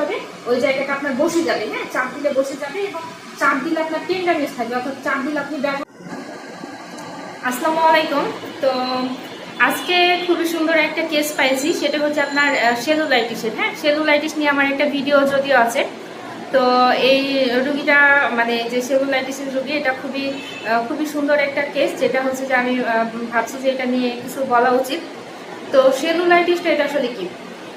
হবে, ওই জায়গাটা আপনার বসে যাবে হ্যাঁ? চাপ দিলে বসে যাবে এবং চাপ দিলে আপনার টেন্ডারনেস থাকবে, অর্থাৎ চাপ দিলে আপনি ব্যবহার আসসালামু আলাইকুম তো আজকে খুবই সুন্দর একটা কেস পাইছি, সেটা হচ্ছে আপনার সেলুলাইটিসের হ্যাঁ? সেলুলাইটিস নিয়ে আমার একটা ভিডিও যদিও আছে। তো এই রুগীটা মানে যে সেলুলাইটিসের রুগী, এটা খুবই খুবই সুন্দর একটা কেস যেটা হচ্ছে যে আমি ভাবছি যে এটা নিয়ে কিছু বলা উচিত। তো সেলুলাইটিসটা এটা আসলে কি?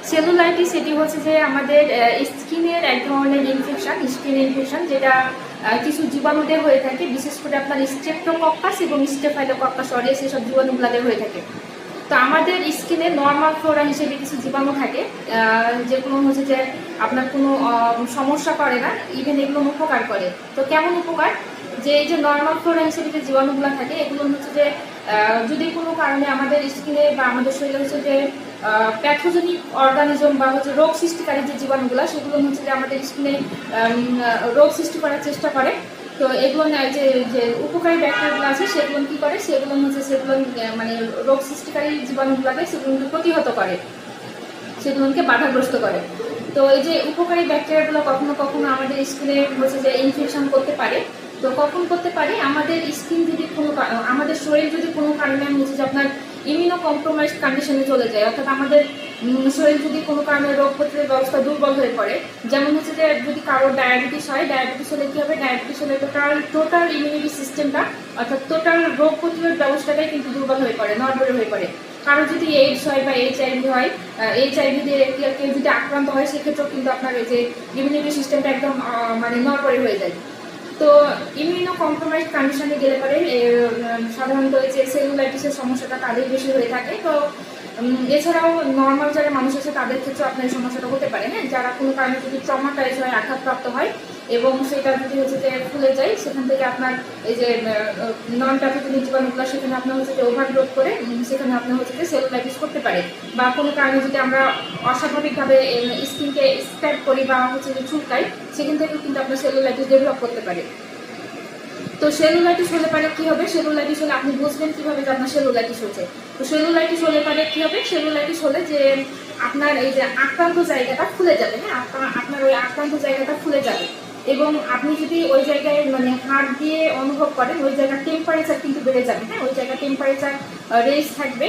সেলুলাইটিস এটি হচ্ছে যে আমাদের স্কিনের এক ধরনের ইনফেকশন স্কিন ইনফেকশন যেটা কিছু জীবাণুতে হয়ে থাকে, বিশেষ করে আপনার স্টেপ্টোকক্কাস এবং স্টেফাইলোকক্কাস অরিয়াস এসব জীবাণুগুলাতে হয়ে থাকে। তো আমাদের স্কিনে নর্মাল ফ্লোরা হিসেবে কিছু জীবাণু থাকে যেগুলো হচ্ছে যে আপনার কোনো সমস্যা করে না ইভেন এগুলো উপকার করে। তো কেমন উপকার? যে এই যে নর্মাল ফ্লোরা হিসেবে যে জীবাণুগুলো থাকে, এগুলো হচ্ছে যে যদি কোনো কারণে আমাদের স্কিনে বা আমাদের শরীরে হচ্ছে যে প্যাথোজেনিক অর্গানিজম বা হচ্ছে রোগ সৃষ্টিকারী যে জীবাণুগুলো, সেগুলো হচ্ছে যে আমাদের স্কিনে রোগ সৃষ্টি করার চেষ্টা করে। তো এগুলো যে যে উপকারী ব্যাকটেরিয়াগুলো আছে, সেগুলো কি করে? সেগুলো হচ্ছে, সেগুলো মানে রোগ সৃষ্টিকারী জীবাণুগুলোকে সেগুলোকে প্রতিহত করে। সেগুলোকে বাধাগ্রস্ত করে। তো এই যে উপকারী ব্যাকটেরিয়াগুলো কখনো কখনো আমাদের স্কিনে হচ্ছে যে ইনফেকশন করতে পারে। তো কখন করতে পারি? আমাদের স্কিন যদি কোনো আমাদের শরীর যদি কোনো কারণে আমি হচ্ছে যে আপনার ইমিউনো কম্প্রোমাইজ কন্ডিশনে চলে যায়, অর্থাৎ আমাদের শরীর যদি কোনো কারণে রোগ প্রতিরোধ ব্যবস্থা দুর্বল হয়ে পড়ে, যেমন হচ্ছে যে যদি কারোর ডায়াবেটিস হয় ডায়াবেটিস হলে কী হবে? ডায়াবেটিস হলে টোটাল টোটাল ইমিউনিটি সিস্টেমটা অর্থাৎ টোটাল রোগ প্রতিরোধ ব্যবস্থাটাই কিন্তু দুর্বল হয়ে পড়ে, নড়বড়ে হয়ে পড়ে। কারও যদি এইডস হয় বা এইচ আইভি হয় এইচ আইভি দিয়ে কেউ যদি আক্রান্ত হয়, সেক্ষেত্রেও কিন্তু আপনার এই যে ইমিউনিটি সিস্টেমটা একদম মানে নড়বড়ে হয়ে যায়। তো ইমিউনো কম্প্রোমাইজ কন্ডিশনে গেলে পরে সাধারণত যে সেলুলাইটিসের সমস্যাটা তাদের বেশি হয়ে থাকে। তো এছাড়াও নর্মাল যারা মানুষ আছে, তাদের ক্ষেত্রে আপনার সমস্যাটা হতে পারে হ্যাঁ? যারা কোনো কারণে যদি ট্রমাটাইজ হয়, আঘাতপ্রাপ্ত হয় এবং সেটা যদি হচ্ছে যে ফুলে যায়, সেখান থেকে আপনার এই যে নন প্যাথোজেনিক জীবাণুগুলো, সেখানে আপনার হচ্ছে যে ওভারগ্রোথ করে সেখানে আপনার হচ্ছে যে সেলুলাইটিস করতে পারে। বা কোনো কারণে যদি আমরা অস্বাভাবিকভাবে স্কিনকে স্ক্র্যাপ করি বা হচ্ছে যে চুলকাই, সেখান থেকেও কিন্তু আপনার সেল সেলুলাইটিস ডেভেলপ করতে পারে। তো সেলুলাইটিস হলে পারে কি হবে? সেলুলাইটিস হলে আপনি বুঝবেন কীভাবে যে আপনার সেলুলাইটিস হচ্ছে। তো সেলুলাইটিস হলে পারে কি হবে? সেলুলাইটিস হলে যে আপনার এই যে আক্রান্ত জায়গাটা খুলে যাবে হ্যাঁ? আপনার ওই আক্রান্ত জায়গাটা খুলে যাবে। এবং আপনি যদি ওই জায়গায় মানে হাত দিয়ে অনুভব করেন, ওই জায়গার টেম্পারেচার কিন্তু বেড়ে যাবে হ্যাঁ? ওই জায়গার টেম্পারেচার রেস থাকবে।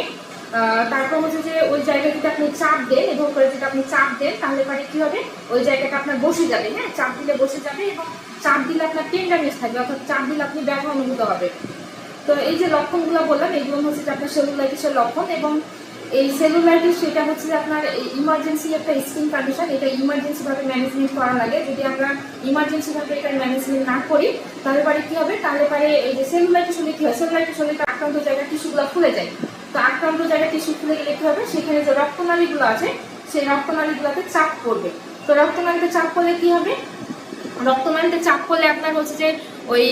তারপর হচ্ছে যে ওই জায়গায় যদি আপনি চাপ দেন এবং করে যদি আপনি চাপ দেন, তাহলে পরে কি হবে? ওই জায়গাটা আপনার বসে যাবে হ্যাঁ? চাপ দিলে বসে যাবে এবং চাপ দিলে আপনার টেন্ডারনেস থাকবে, অর্থাৎ চাপ দিলে আপনি ব্যথা অনুভূত হবে। তো এই যে লক্ষণগুলো বললাম, এগুলো হচ্ছে যে আপনার সেলুলাইটিসের লক্ষণ এবং এই সেলুলাইটিস সেটা হচ্ছে যে আপনার ইমার্জেন্সি একটা স্কিন কন্ডিশন এটা ইমার্জেন্সি ভাবে ম্যানেজমেন্ট করা লাগে। যদি আমরা ইমার্জেন্সি ভাবে এটা ম্যানেজমেন্ট না করি, তাহলে পরে কি হবে? তাহলে পরে এই যে সেলুলাইটিস হলে কি হয়? সেলুলাইটিস হলে আক্রান্ত জায়গায় টিস্যুগুলো ফুলে যায়। তো আক্রান্ত জায়গার টিস্যু ফুলে গেলে কি হবে? সেখানে যে রক্তনালীগুলো আছে, সেই রক্তনালীগুলোতে চাপ পড়বে। তো রক্তনালীতে চাপ পড়লে কি হবে? রক্তনালীতে চাপ পড়লে আপনার হচ্ছে যে ওই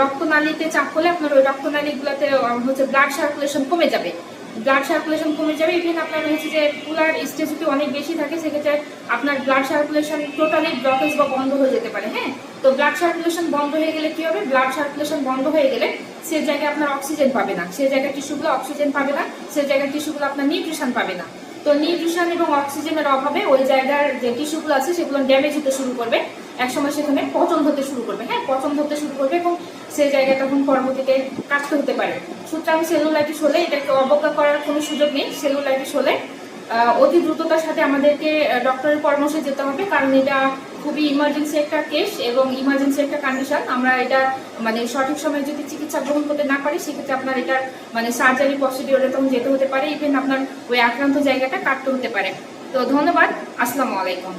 রক্তনালীতে চাপ পড়লে আপনার ওই রক্তনালীগুলোতে হচ্ছে ব্লাড সার্কুলেশন কমে যাবে। ব্লাড সার্কুলেশন কমে যাবে। ইভেন আপনার হচ্ছে যে পুলার স্টেজ যদি অনেক বেশি থাকে, সেক্ষেত্রে আপনার ব্লাড সার্কুলেশন টোটালি ব্লকেজ বা বন্ধ হয়ে যেতে পারে হ্যাঁ? তো ব্লাড সার্কুলেশন বন্ধ হয়ে গেলে কি হবে? ব্লাড সার্কুলেশন বন্ধ হয়ে গেলে সে জায়গায় আপনার অক্সিজেন পাবে না। সে জায়গায় টিস্যুগুলো অক্সিজেন পাবে না। সে জায়গায় টিস্যুগুলো আপনার নিউট্রিশন পাবে না। তো নিউট্রিশন এবং অক্সিজেনের অভাবে ওই জায়গার যে টিস্যুগুলো আছে, সেগুলো ড্যামেজ হতে শুরু করবে। একসময় সেখানে পচন হতে শুরু করবে হ্যাঁ? পচন হতে শুরু করবে এবং সেই জায়গায় তখন পরবর্তীতে কাটতে হতে পারে। সুতরাং সেলুলাইটিস হলে এটাকে অবজ্ঞা করার কোনো সুযোগ নেই সেলুলাইটিস হলে অতি দ্রুততার সাথে আমাদেরকে ডক্টরের পরামর্শে যেতে হবে, কারণ এটা খুবই ইমার্জেন্সি একটা কেস এবং ইমার্জেন্সি একটা কন্ডিশন আমরা এটা মানে সঠিক সময়ে যদি চিকিৎসা গ্রহণ করতে না পারি, সেক্ষেত্রে আপনার এটার মানে সার্জারি প্রসিডিওরে তখন যেতে হতে পারে। ইভেন আপনার ওই আক্রান্ত জায়গাটা কাটতে হতে পারে। তো ধন্যবাদ, আসসালামু আলাইকুম।